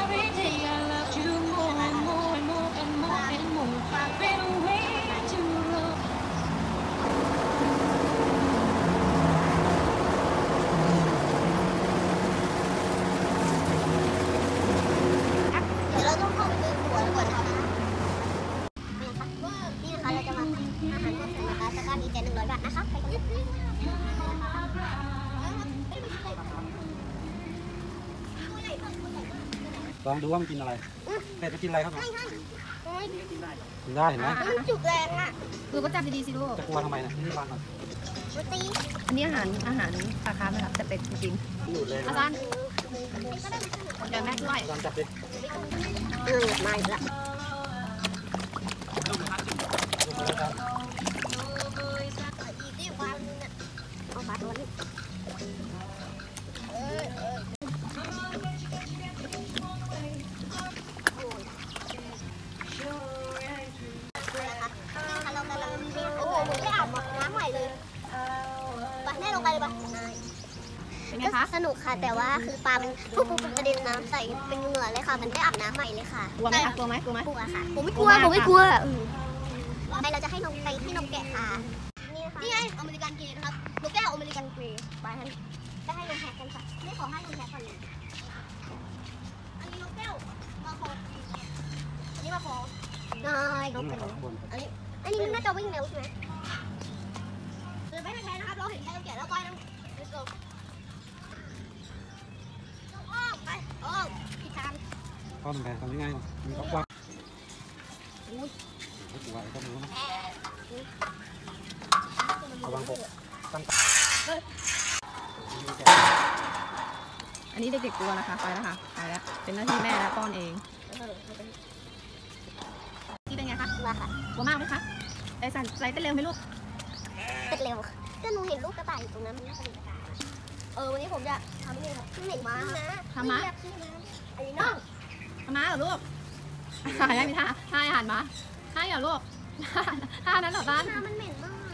Every day I love you more and more and more and more and more. I've been way too long. เดี๋ยวเราต้องเข้าไปดูหัวก่อนนะคะนี่นะคะเราจะมาอาหารรวมกันนะคะตะกร้ามีแค่หนึ่งร้อยบาทนะคะ ลองดูว่ามันกินอะไรเป็ดจะกินอะไรครับผมโอ้ยกินได้เห็นไหมมันจุกแรงอะดูก็จับดีๆสิลูกจะกลัวทำไมนะนี่วางก่อนมันตีอันนี้อาหารอาหารปลาคาร์ฟนะครับแต่เป็ดจริงหยุดเลยๆอาจารย์เดี๋ยวแม่ช่วยอาจารย์จับดิเออมาอีกละ เป็นไงก็คะสนุกค่ะ แต่ว่าคือปลามันปุ๊บปุ๊บปุ๊บกระเด็นน้ำใส่เป็นเหงื่อเลยค่ะ มันได้อาบน้ำใหม่เลยค่ะกลัวไหมคะกลัวไหมกลัวไหมกลัวค่ะผมไม่กกลัลัววมากผมไม่กลัวไปเราจะให้นมไปที่นมแกะค่ะนี่ไงอเมริกันเกรย์นะครับนกแก้วอเมริกันเกรย์ไปให้ไปให้นมแพะกันค่ะนี่ขอให้นมแพะก่อนเลยอันนี้นกแก้วมาคออันนี้มาคอนายนนี่กแหเป็ละนครับข้างบนอันนี้อันนี้มันน่าจะวิ่งเร็วใช่ไหมเดินไปแทนนะครับเราเห็นแค่นกแกะแล้วไปนะ let's go อ้อมไปอ้อมผิดทาง ข้อมันแพงทำยังไงมีเขากว้างไม่กลัวไอ้พวกนี้นะระวังหกตั้งแต่อันนี้เด็กๆกลัวนะคะ ไปแล้วค่ะ ไปแล้ว เป็นหน้าที่แม่แล้วป้อนเองนี่เป็นไงคะมาค่ะกลัวมากไหมคะใจสั่นใจเต้นเร็วไหมลูกเสร็จเร็วก็หนูเห็นลูกกระต่ายอยู่ตรงนั้นมันน่าสนุกเออวันนี้ผมจะทำนี่ครับเห็นม้าทำม้าชื่อม้าอันนี้น้องทำ มาเหรอลูกท่ายังมีท่าท่าอาหารมาท่าเหรอลูกท่านั้นเหรอบ้านน้ำมันเหม็นมาก